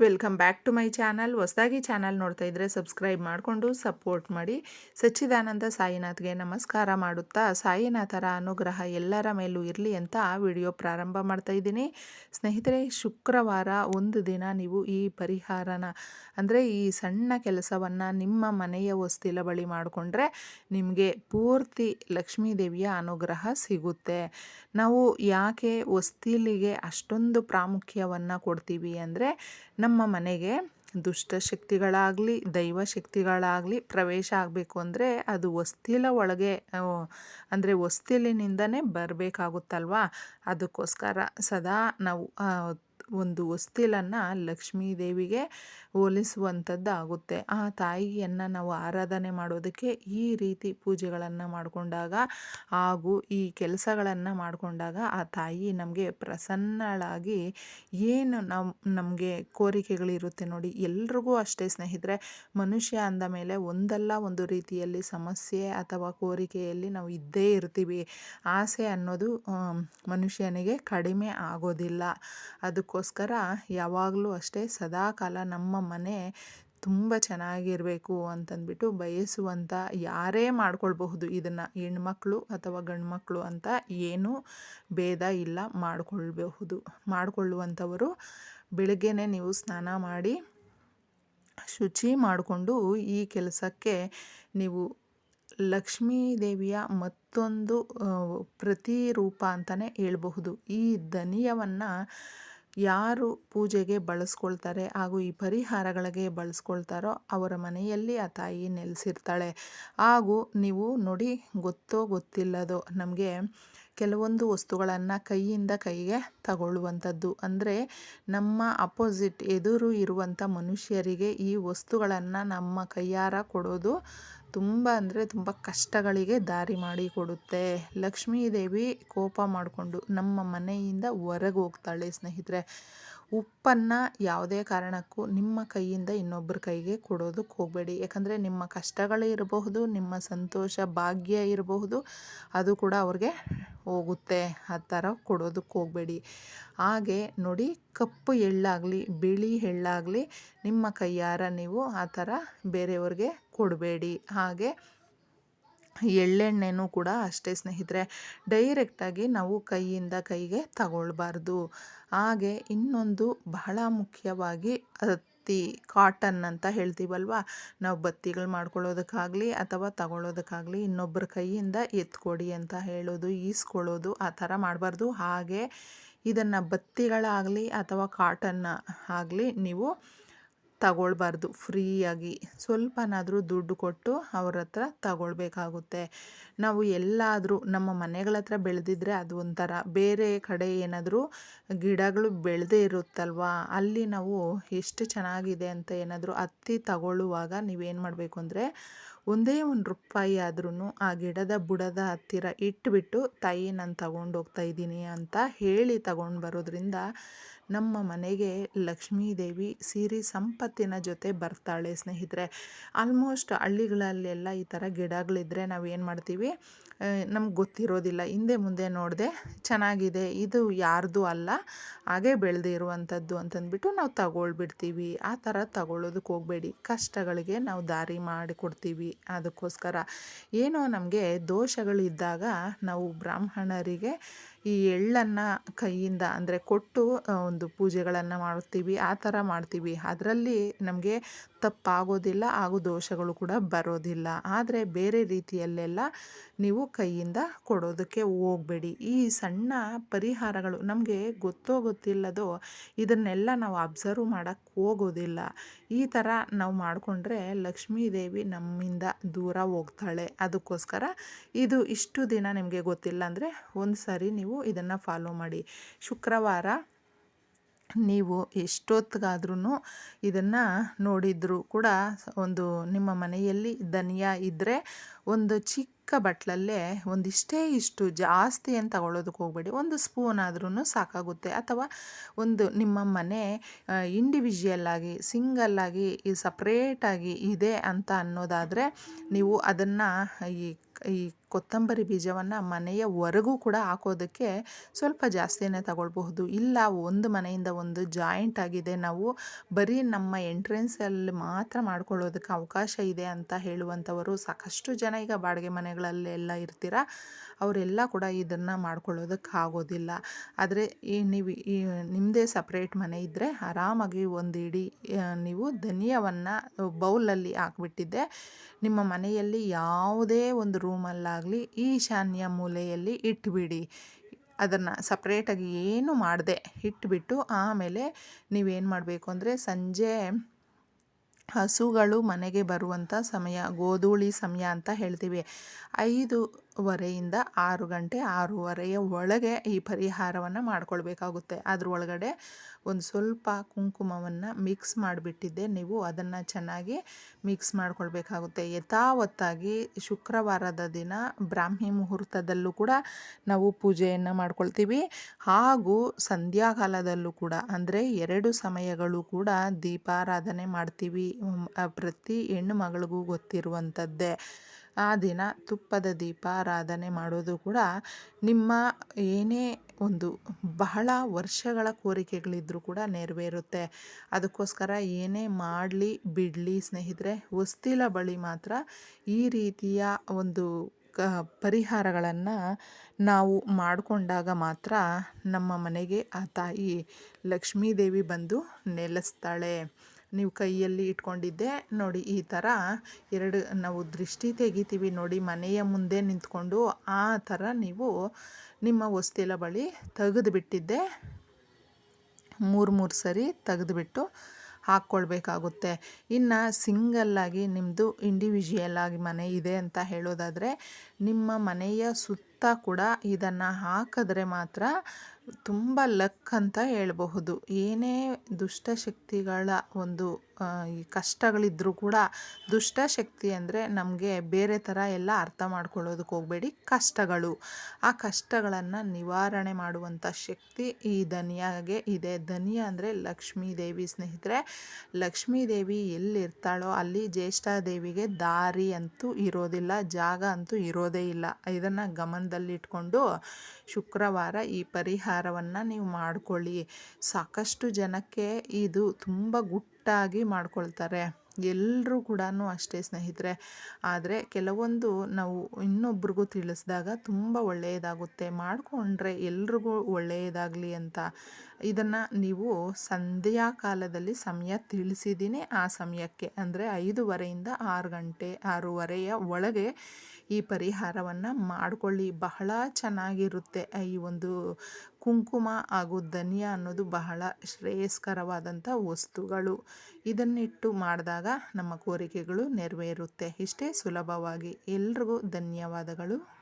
Welcome back to my channel. ಹೊಸದಾಗಿ channel ನೋಡ್ತಾ ಇದ್ದರೆ ಸಬ್ಸ್ಕ್ರೈಬ್ ಮಾಡಿಕೊಂಡು ಸಪೋರ್ಟ್ ಮಾಡಿ. ಸಚ್ಚಿದಾನಂದ ಸಾಯಿನಾಥ್ಗೆ ನಮಸ್ಕಾರ ಮಾಡುತ್ತಾ, ಸಾಯಿನಾಥರ ಅನುಗ್ರಹ ಎಲ್ಲರ ಮೇಲೂ ಇರಲಿ ಅಂತ ವಿಡಿಯೋ ಪ್ರಾರಂಭ ಮಾಡ್ತಾ ಇದ್ದೀನಿ. ಸ್ನೇಹಿತರೆ, ಶುಕ್ರವಾರ ಒಂದು ದಿನ ನೀವು ಈ ಪರಿಹಾರನ, ಅಂದರೆ ಈ ಸಣ್ಣ ಕೆಲಸವನ್ನು ನಿಮ್ಮ ಮನೆಯ ಹೊಸ್ತಿಲ ಬಳಿ ಮಾಡಿಕೊಂಡ್ರೆ ನಿಮಗೆ ಪೂರ್ತಿ ಲಕ್ಷ್ಮೀ ದೇವಿಯ ಅನುಗ್ರಹ ಸಿಗುತ್ತೆ. ನಾವು ಯಾಕೆ ಹೊಸ್ತಿಲಿಗೆ ಅಷ್ಟೊಂದು ಪ್ರಾಮುಖ್ಯವನ್ನು ಕೊಡ್ತೀವಿ ಅಂದರೆ ನಮ್ಮ ಮನೆಗೆ ದುಷ್ಟಶಕ್ತಿಗಳಾಗಲಿ ದೈವ ಶಕ್ತಿಗಳಾಗಲಿ ಪ್ರವೇಶ ಆಗಬೇಕು ಅಂದರೆ ಅದು ಹೊಸ್ತಿಲ ಒಳಗೆ ಅಂದರೆ ಹೊಸ್ತಿಲಿನಿಂದನೇ ಬರಬೇಕಾಗುತ್ತಲ್ವಾ? ಅದಕ್ಕೋಸ್ಕರ ಸದಾ ನಾವು ಒಂದು ಹೊಸ್ತಿಲನ್ನು ಲಕ್ಷ್ಮೀ ದೇವಿಗೆ ಹೋಲಿಸುವಂಥದ್ದು ಆಗುತ್ತೆ. ಆ ತಾಯಿಯನ್ನು ನಾವು ಆರಾಧನೆ ಮಾಡೋದಕ್ಕೆ ಈ ರೀತಿ ಪೂಜೆಗಳನ್ನು ಮಾಡಿಕೊಂಡಾಗ ಹಾಗೂ ಈ ಕೆಲಸಗಳನ್ನು ಮಾಡಿಕೊಂಡಾಗ ಆ ತಾಯಿ ನಮಗೆ ಪ್ರಸನ್ನಳಾಗಿ ಏನು ನಮ್ಮ ನಮಗೆ ಕೋರಿಕೆಗಳಿರುತ್ತೆ ನೋಡಿ, ಎಲ್ರಿಗೂ ಅಷ್ಟೇ ಸ್ನೇಹಿತರೆ, ಮನುಷ್ಯ ಅಂದ ಮೇಲೆ ಒಂದಲ್ಲ ಒಂದು ರೀತಿಯಲ್ಲಿ ಸಮಸ್ಯೆ ಅಥವಾ ಕೋರಿಕೆಯಲ್ಲಿ ನಾವು ಇದ್ದೇ ಇರ್ತೀವಿ. ಆಸೆ ಅನ್ನೋದು ಮನುಷ್ಯನಿಗೆ ಕಡಿಮೆ ಆಗೋದಿಲ್ಲ. ಅದಕ್ಕೋಸ್ಕರ ಯಾವಾಗಲೂ ಅಷ್ಟೇ ಸದಾಕಾಲ ನಮ್ಮ ಮನೆ ತುಂಬ ಚೆನ್ನಾಗಿರಬೇಕು ಅಂತಂದ್ಬಿಟ್ಟು ಬಯಸುವಂಥ ಯಾರೇ ಮಾಡ್ಕೊಳ್ಬಹುದು. ಇದನ್ನು ಹೆಣ್ಮಕ್ಳು ಅಥವಾ ಗಂಡ್ಮಕ್ಳು ಅಂತ ಏನೂ ಭೇದ ಇಲ್ಲ ಮಾಡಿಕೊಳ್ಬಹುದು. ಮಾಡಿಕೊಳ್ಳುವಂಥವರು ಬೆಳಗ್ಗೆನೇ ನೀವು ಸ್ನಾನ ಮಾಡಿ ಶುಚಿ ಮಾಡಿಕೊಂಡು ಈ ಕೆಲಸಕ್ಕೆ ನೀವು ಲಕ್ಷ್ಮೀ ದೇವಿಯ ಮತ್ತೊಂದು ಪ್ರತಿರೂಪ ಅಂತಲೇ ಹೇಳ್ಬಹುದು. ಈ ದನಿಯವನ್ನು ಯಾರು ಪೂಜೆಗೆ ಬಳಸ್ಕೊಳ್ತಾರೆ ಹಾಗೂ ಈ ಪರಿಹಾರಗಳಿಗೆ ಬಳಸ್ಕೊಳ್ತಾರೋ ಅವರ ಮನೆಯಲ್ಲಿ ಆ ತಾಯಿ ನೆಲೆಸಿರ್ತಾಳೆ. ಹಾಗೂ ನೀವು ನೋಡಿ ಗೊತ್ತೋ ಗೊತ್ತಿಲ್ಲದೋ ನಮಗೆ ಕೆಲವೊಂದು ವಸ್ತುಗಳನ್ನು ಕೈಯಿಂದ ಕೈಗೆ ತಗೊಳ್ಳುವಂಥದ್ದು. ಅಂದರೆ ನಮ್ಮ ಅಪೋಸಿಟ್ ಎದುರು ಇರುವಂಥ ಮನುಷ್ಯರಿಗೆ ಈ ವಸ್ತುಗಳನ್ನು ನಮ್ಮ ಕೈಯಾರ ಕೊಡೋದು ತುಂಬ ಅಂದರೆ ತುಂಬ ಕಷ್ಟಗಳಿಗೆ ದಾರಿ ಮಾಡಿ ಕೊಡುತ್ತೆ. ಲಕ್ಷ್ಮೀ ದೇವಿ ಕೋಪ ಮಾಡಿಕೊಂಡು ನಮ್ಮ ಮನೆಯಿಂದ ಹೊರಗೆ ಹೋಗ್ತಾಳೆ ಸ್ನೇಹಿತರೆ. ಉಪ್ಪನ್ನು ಯಾವುದೇ ಕಾರಣಕ್ಕೂ ನಿಮ್ಮ ಕೈಯಿಂದ ಇನ್ನೊಬ್ಬರ ಕೈಗೆ ಕೊಡೋದಕ್ಕೆ ಹೋಗಬೇಡಿ. ಯಾಕಂದರೆ ನಿಮ್ಮ ಕಷ್ಟಗಳೇ ಇರಬಹುದು, ನಿಮ್ಮ ಸಂತೋಷ, ಭಾಗ್ಯ ಇರಬಹುದು, ಅದು ಕೂಡ ಅವ್ರಿಗೆ ಹೋಗುತ್ತೆ. ಆ ಥರ ಕೊಡೋದಕ್ಕೆ ಹೋಗಬೇಡಿ. ಹಾಗೆ ನೋಡಿ, ಕಪ್ಪು ಎಳ್ಳಾಗಲಿ, ಬಿಳಿ ಎಳ್ಳಾಗಲಿ ನಿಮ್ಮ ಕೈಯಾರ ನೀವು ಆ ಥರ ಬೇರೆಯವ್ರಿಗೆ ಕೊಡಬೇಡಿ. ಹಾಗೆ ಎಳ್ಳೆಣ್ಣೆನೂ ಕೂಡ ಅಷ್ಟೇ ಸ್ನೇಹಿತರೆ ಡೈರೆಕ್ಟಾಗಿ ನಾವು ಕೈಯಿಂದ ಕೈಗೆ ತಗೊಳ್ಬಾರ್ದು. ಹಾಗೆ ಇನ್ನೊಂದು ಬಹಳ ಮುಖ್ಯವಾಗಿ ಹತ್ತಿ ಕಾಟನ್ ಅಂತ ಹೇಳ್ತೀವಲ್ವ? ನಾವು ಬತ್ತಿಗಳು ಮಾಡ್ಕೊಳ್ಳೋದಕ್ಕಾಗಲಿ ಅಥವಾ ತಗೊಳ್ಳೋದಕ್ಕಾಗಲಿ ಇನ್ನೊಬ್ಬರ ಕೈಯಿಂದ ಎತ್ಕೊಡಿ ಅಂತ ಹೇಳೋದು, ಈಸ್ಕೊಳ್ಳೋದು ಆ ಥರ ಮಾಡಬಾರ್ದು. ಹಾಗೆ ಇದನ್ನು ಬತ್ತಿಗಳಾಗಲಿ ಅಥವಾ ಕಾಟನ್ನ ಆಗಲಿ ನೀವು ತಗೊಳ್ಬಾರ್ದು. ಫ್ರೀಯಾಗಿ ಸ್ವಲ್ಪನಾದರೂ ದುಡ್ಡು ಕೊಟ್ಟು ಅವ್ರ ಹತ್ರ ತಗೊಳ್ಬೇಕಾಗುತ್ತೆ. ನಾವು ಎಲ್ಲಾದರೂ ನಮ್ಮ ಮನೆಗಳ ಹತ್ರ ಬೆಳೆದಿದ್ರೆ ಅದು ಒಂಥರ ಬೇರೆ ಕಡೆ ಏನಾದರೂ ಗಿಡಗಳು ಬೆಳೆದೇ ಇರುತ್ತಲ್ವ? ಅಲ್ಲಿ ನಾವು ಎಷ್ಟು ಚೆನ್ನಾಗಿದೆ ಅಂತ ಏನಾದರೂ ಹತ್ತಿ ತಗೊಳ್ಳುವಾಗ ನೀವೇನು ಮಾಡಬೇಕು ಅಂದರೆ ಒಂದೇ ಒಂದು ರೂಪಾಯಿ ಆದ್ರೂ ಆ ಗಿಡದ ಬುಡದ ಹತ್ತಿರ ಇಟ್ಟುಬಿಟ್ಟು ತಾಯಿ, ನಾನು ತಗೊಂಡೋಗ್ತಾ ಇದ್ದೀನಿ ಅಂತ ಹೇಳಿ ತಗೊಂಡು ಬರೋದ್ರಿಂದ ನಮ್ಮ ಮನೆಗೆ ಲಕ್ಷ್ಮೀ ದೇವಿ ಸಿರಿ ಸಂಪತ್ತಿನ ಜೊತೆ ಬರ್ತಾಳೆ ಸ್ನೇಹಿತರೆ. ಆಲ್ಮೋಸ್ಟ್ ಹಳ್ಳಿಗಳಲ್ಲೆಲ್ಲ ಈ ಥರ ಗಿಡಗಳಿದ್ದರೆ ನಾವು ಏನು ಮಾಡ್ತೀವಿ ನಮ್ಗೆ ಗೊತ್ತಿರೋದಿಲ್ಲ, ಹಿಂದೆ ಮುಂದೆ ನೋಡಿದೆ ಚೆನ್ನಾಗಿದೆ, ಇದು ಯಾರ್ದು ಅಲ್ಲ, ಹಾಗೆ ಬೆಳೆದಿರುವಂಥದ್ದು ಅಂತಂದ್ಬಿಟ್ಟು ನಾವು ತಗೊಳ್ಬಿಡ್ತೀವಿ. ಆ ಥರ ತಗೊಳ್ಳೋದಕ್ಕೆ ಹೋಗಬೇಡಿ. ಕಷ್ಟಗಳಿಗೆ ನಾವು ದಾರಿ ಮಾಡಿಕೊಡ್ತೀವಿ. ಅದಕ್ಕೋಸ್ಕರ. ಏನೋ ನಮಗೆ ದೋಷಗಳಿದ್ದಾಗ ನಾವು ಬ್ರಾಹ್ಮಣರಿಗೆ ಈ ಎಳ್ಳನ್ನು ಕೈಯಿಂದ ಅಂದರೆ ಕೊಟ್ಟು ಒಂದು ಪೂಜೆಗಳನ್ನು ಮಾಡುತ್ತೀವಿ, ಆ ಥರ ಮಾಡ್ತೀವಿ. ಅದರಲ್ಲಿ ನಮಗೆ ತಪ್ಪಾಗೋದಿಲ್ಲ, ಹಾಗೂ ದೋಷಗಳು ಕೂಡ ಬರೋದಿಲ್ಲ. ಆದರೆ ಬೇರೆ ರೀತಿಯಲ್ಲೆಲ್ಲ ನೀವು ಕೈಯಿಂದ ಕೊಡೋದಕ್ಕೆ ಹೋಗಬೇಡಿ. ಈ ಸಣ್ಣ ಪರಿಹಾರಗಳು ನಮಗೆ ಗೊತ್ತೋ ಗೊತ್ತಿಲ್ಲದೋ ಇದನ್ನೆಲ್ಲ ನಾವು ಅಬ್ಸರ್ವ್ ಮಾಡೋಕ್ಕೆ ಹೋಗೋದಿಲ್ಲ. ಈ ಥರ ನಾವು ಮಾಡಿಕೊಂಡ್ರೆ ಲಕ್ಷ್ಮೀ ದೇವಿ ನಮ್ಮಿಂದ ದೂರ ಹೋಗ್ತಾಳೆ. ಅದಕ್ಕೋಸ್ಕರ ಇದು ಇಷ್ಟು ದಿನ ನಿಮಗೆ ಗೊತ್ತಿಲ್ಲ ಅಂದರೆ ಒಂದು ಸಾರಿ ನೀವು ಇದನ್ನು ಫಾಲೋ ಮಾಡಿ. ಶುಕ್ರವಾರ ನೀವು ಎಷ್ಟೊತ್ತಿಗಾದ್ರೂ ಇದನ್ನು ನೋಡಿದರೂ ಕೂಡ ಒಂದು ನಿಮ್ಮ ಮನೆಯಲ್ಲಿ ಧನಿಯಾ ಇದ್ದರೆ ಒಂದು ಚಿಕ್ಕ ಬಟ್ಲಲ್ಲೇ ಒಂದಿಷ್ಟೇ ಇಷ್ಟು ಜಾಸ್ತಿ ಏನು ತಗೊಳ್ಳೋದಕ್ಕೆ ಹೋಗಬೇಡಿ. ಒಂದು ಸ್ಪೂನ್ ಆದ್ರೂ ಸಾಕಾಗುತ್ತೆ. ಅಥವಾ ಒಂದು ನಿಮ್ಮ ಮನೆ ಇಂಡಿವಿಜುವಲ್ ಆಗಿ ಸಿಂಗಲ್ ಆಗಿ, ಈ ಸಪ್ರೇಟಾಗಿ ಇದೆ ಅಂತ ಅನ್ನೋದಾದರೆ ನೀವು ಅದನ್ನು ಈ ಈ ಕೊತ್ತಂಬರಿ ಬೀಜವನ್ನು ಮನೆಯ ಹೊರಗೂ ಕೂಡ ಹಾಕೋದಕ್ಕೆ ಸ್ವಲ್ಪ ಜಾಸ್ತಿನೇ ತಗೊಳ್ಬಹುದು. ಇಲ್ಲ, ಒಂದು ಮನೆಯಿಂದ ಒಂದು ಜಾಯಿಂಟ್ ಆಗಿದೆ. ನಾವು ಬರೀ ನಮ್ಮ ಎಂಟ್ರೆನ್ಸಲ್ಲಿ ಮಾತ್ರ ಮಾಡ್ಕೊಳ್ಳೋದಕ್ಕೆ ಅವಕಾಶ ಇದೆ ಅಂತ ಹೇಳುವಂಥವರು ಸಾಕಷ್ಟು ಜನ ಈಗ ಬಾಡಿಗೆ ಮನೆಗಳಲ್ಲೆಲ್ಲ ಇರ್ತೀರ? ಅವರೆಲ್ಲ ಕೂಡ ಇದನ್ನು ಮಾಡ್ಕೊಳ್ಳೋದಕ್ಕೆ ಆಗೋದಿಲ್ಲ. ಆದರೆ ಈ ನೀವು ಈ ನಿಮ್ಮದೇ ಸಪ್ರೇಟ್ ಮನೆ ಇದ್ದರೆ ಆರಾಮಾಗಿ ಒಂದು ಇಡೀ ನೀವು ಧನಿಯವನ್ನು ಬೌಲಲ್ಲಿ ಹಾಕ್ಬಿಟ್ಟಿದ್ದೆ. ನಿಮ್ಮ ಮನೆಯಲ್ಲಿ ಯಾವುದೇ ಒಂದು ರೂಮಲ್ಲಾಗಲಿ ಈಶಾನ್ಯ ಮೂಲೆಯಲ್ಲಿ ಇಟ್ಬಿಡಿ. ಅದನ್ನು ಸಪ್ರೇಟಾಗಿ ಏನು ಮಾಡದೆ? ಇಟ್ಬಿಟ್ಟು ಆಮೇಲೆ ನೀವೇನು ಮಾಡಬೇಕು ಅಂದರೆ ಸಂಜೆ ಹಸುಗಳು ಮನೆಗೆ ಬರುವಂಥ ಸಮಯ ಗೋಧೂಳಿ ಸಮಯ ಅಂತ ಹೇಳ್ತೀವಿ. ಐದೂವರೆಯಿಂದ ಆರು ಗಂಟೆ, ಆರೂವರೆಯ ಒಳಗೆ ಈ ಪರಿಹಾರವನ್ನು ಮಾಡ್ಕೊಳ್ಬೇಕಾಗುತ್ತೆ. ಅದ್ರ ಒಳಗಡೆ ಒಂದು ಸ್ವಲ್ಪ ಕುಂಕುಮವನ್ನು ಮಿಕ್ಸ್ ಮಾಡಿಬಿಟ್ಟಿದ್ದೆ. ನೀವು ಅದನ್ನು ಚೆನ್ನಾಗಿ ಮಿಕ್ಸ್ ಮಾಡ್ಕೊಳ್ಬೇಕಾಗುತ್ತೆ. ಯಥಾವತ್ತಾಗಿ ಶುಕ್ರವಾರದ ದಿನ ಬ್ರಾಹ್ಮಿ ಮುಹೂರ್ತದಲ್ಲೂ ಕೂಡ ನಾವು ಪೂಜೆಯನ್ನು ಮಾಡ್ಕೊಳ್ತೀವಿ. ಹಾಗೂ ಸಂಧ್ಯಾಕಾಲದಲ್ಲೂ ಕೂಡ, ಅಂದರೆ ಎರಡು ಸಮಯಗಳು ಕೂಡ ದೀಪಾರಾಧನೆ ಮಾಡ್ತೀವಿ. ಪ್ರತಿ ಹೆಣ್ಣು ಮಗಳಿಗೂ ಗೊತ್ತಿರುವಂಥದ್ದೇ ಆ ದಿನ ತುಪ್ಪದ ದೀಪಾರಾಧನೆ ಮಾಡೋದು ಕೂಡ ನಿಮ್ಮ ಏನೇ ಒಂದು ಬಹಳ ವರ್ಷಗಳ ಕೋರಿಕೆಗಳಿದ್ದರೂ ಕೂಡ ನೆರವೇರುತ್ತೆ. ಅದಕ್ಕೋಸ್ಕರ ಏನೇ ಮಾಡಲಿ, ಬಿಡಲಿ ಸ್ನೇಹಿತರೆ, ಹೊಸ್ತಿಲ ಬಳಿ ಮಾತ್ರ ಈ ರೀತಿಯ ಒಂದು ಕ, ಪರಿಹಾರಗಳನ್ನು ನಾವು ಮಾಡಿಕೊಂಡಾಗ ಮಾತ್ರ ನಮ್ಮ ಮನೆಗೆ ಆ ತಾಯಿ ಲಕ್ಷ್ಮೀದೇವಿ ಬಂದು ನೆಲೆಸ್ತಾಳೆ. ನೀವು ಕೈಯಲ್ಲಿ ಇಟ್ಕೊಂಡಿದ್ದೆ. ನೋಡಿ, ಈ ಥರ ಎರಡು ನಾವು ದೃಷ್ಟಿ ತೆಗಿತೀವಿ ನೋಡಿ, ಮನೆಯ ಮುಂದೆ ನಿಂತ್ಕೊಂಡು ಆ ಥರ ನೀವು ನಿಮ್ಮ ಹೊಸ್ತಿಲ ಬಳಿ ತೆಗೆದುಬಿಟ್ಟಿದ್ದೆ. ಮೂರು ಮೂರು ಸರಿ ತೆಗೆದುಬಿಟ್ಟು ಹಾಕ್ಕೊಳ್ಬೇಕಾಗುತ್ತೆ. ಇನ್ನು ಸಿಂಗಲ್ಲಾಗಿ ನಿಮ್ಮದು ಇಂಡಿವಿಜುವಲ್ ಆಗಿ ಮನೆ ಇದೆ ಅಂತ ಹೇಳೋದಾದರೆ, ನಿಮ್ಮ ಮನೆಯ ಸುತ್ತ ಕೂಡ ಇದನ್ನು ಹಾಕಿದ್ರೆ ಮಾತ್ರ ತುಂಬ ಲಕ್ ಅಂತ ಹೇಳಬಹುದು. ಏನೇ ದುಷ್ಟಶಕ್ತಿಗಳ ಒಂದು ಈ ಕಷ್ಟಗಳಿದ್ದರೂ ಕೂಡ ದುಷ್ಟಶಕ್ತಿ ಅಂದರೆ ನಮಗೆ ಬೇರೆ ಥರ ಎಲ್ಲ ಅರ್ಥ ಮಾಡ್ಕೊಳ್ಳೋದಕ್ಕೆ ಹೋಗಬೇಡಿ. ಕಷ್ಟಗಳು. ಆ ಕಷ್ಟಗಳನ್ನು ನಿವಾರಣೆ ಮಾಡುವಂಥ ಶಕ್ತಿ ಈ ಧನಿಯಾಗೆ ಇದೆ. ಧನಿಯ ಅಂದರೆ ಲಕ್ಷ್ಮೀ ದೇವಿ ಸ್ನೇಹಿತರೆ, ಲಕ್ಷ್ಮೀ ದೇವಿ ಎಲ್ಲಿರ್ತಾಳೋ ಅಲ್ಲಿ ಜ್ಯೇಷ್ಠಾದೇವಿಗೆ ದಾರಿ ಅಂತೂ ಇರೋದಿಲ್ಲ, ಜಾಗ ಅಂತೂ ಇರೋದೇ ಇಲ್ಲ. ಇದನ್ನು ಗಮನದಲ್ಲಿಟ್ಕೊಂಡು ಶುಕ್ರವಾರ ಈ ಪರಿಹಾರವನ್ನು ನೀವು ಮಾಡಿಕೊಳ್ಳಿ. ಸಾಕಷ್ಟು ಜನಕ್ಕೆ ಇದು ತುಂಬ ಗುಟ್ಟಾಗಿ ಮಾಡ್ಕೊಳ್ತಾರೆ. ಎಲ್ಲರೂ ಕೂಡ ಅಷ್ಟೇ ಸ್ನೇಹಿತರೆ. ಆದರೆ ಕೆಲವೊಂದು ನಾವು ಇನ್ನೊಬ್ರಿಗೂ ತಿಳಿಸಿದಾಗ ತುಂಬ ಒಳ್ಳೆಯದಾಗುತ್ತೆ. ಮಾಡಿಕೊಂಡ್ರೆ ಎಲ್ರಿಗೂ ಒಳ್ಳೆಯದಾಗಲಿ ಅಂತ. ಇದನ್ನು ನೀವು ಸಂಧ್ಯಾ ಕಾಲದಲ್ಲಿ ಸಮಯ ತಿಳಿಸಿದ್ದೀನಿ ಆ ಸಮಯಕ್ಕೆ. ಅಂದರೆ ಐದೂವರೆಯಿಂದ ಆರು ಗಂಟೆ, ಆರೂವರೆಯ ಒಳಗೆ ಈ ಪರಿಹಾರವನ್ನು ಮಾಡಿಕೊಳ್ಳಿ. ಬಹಳ ಚೆನ್ನಾಗಿರುತ್ತೆ ಈ ಒಂದು ಕುಂಕುಮ ಹಾಗೂ ಧನಿಯಾ ಅನ್ನೋದು ಬಹಳ ಶ್ರೇಯಸ್ಕರವಾದಂಥ ವಸ್ತುಗಳು. ಇದನ್ನಿಟ್ಟು ಮಾಡಿದಾಗ ನಮ್ಮ ಕೋರಿಕೆಗಳು ನೆರವೇರುತ್ತೆ. ಇಷ್ಟೇ ಸುಲಭವಾಗಿ. ಎಲ್ರಿಗೂ ಧನ್ಯವಾದಗಳು.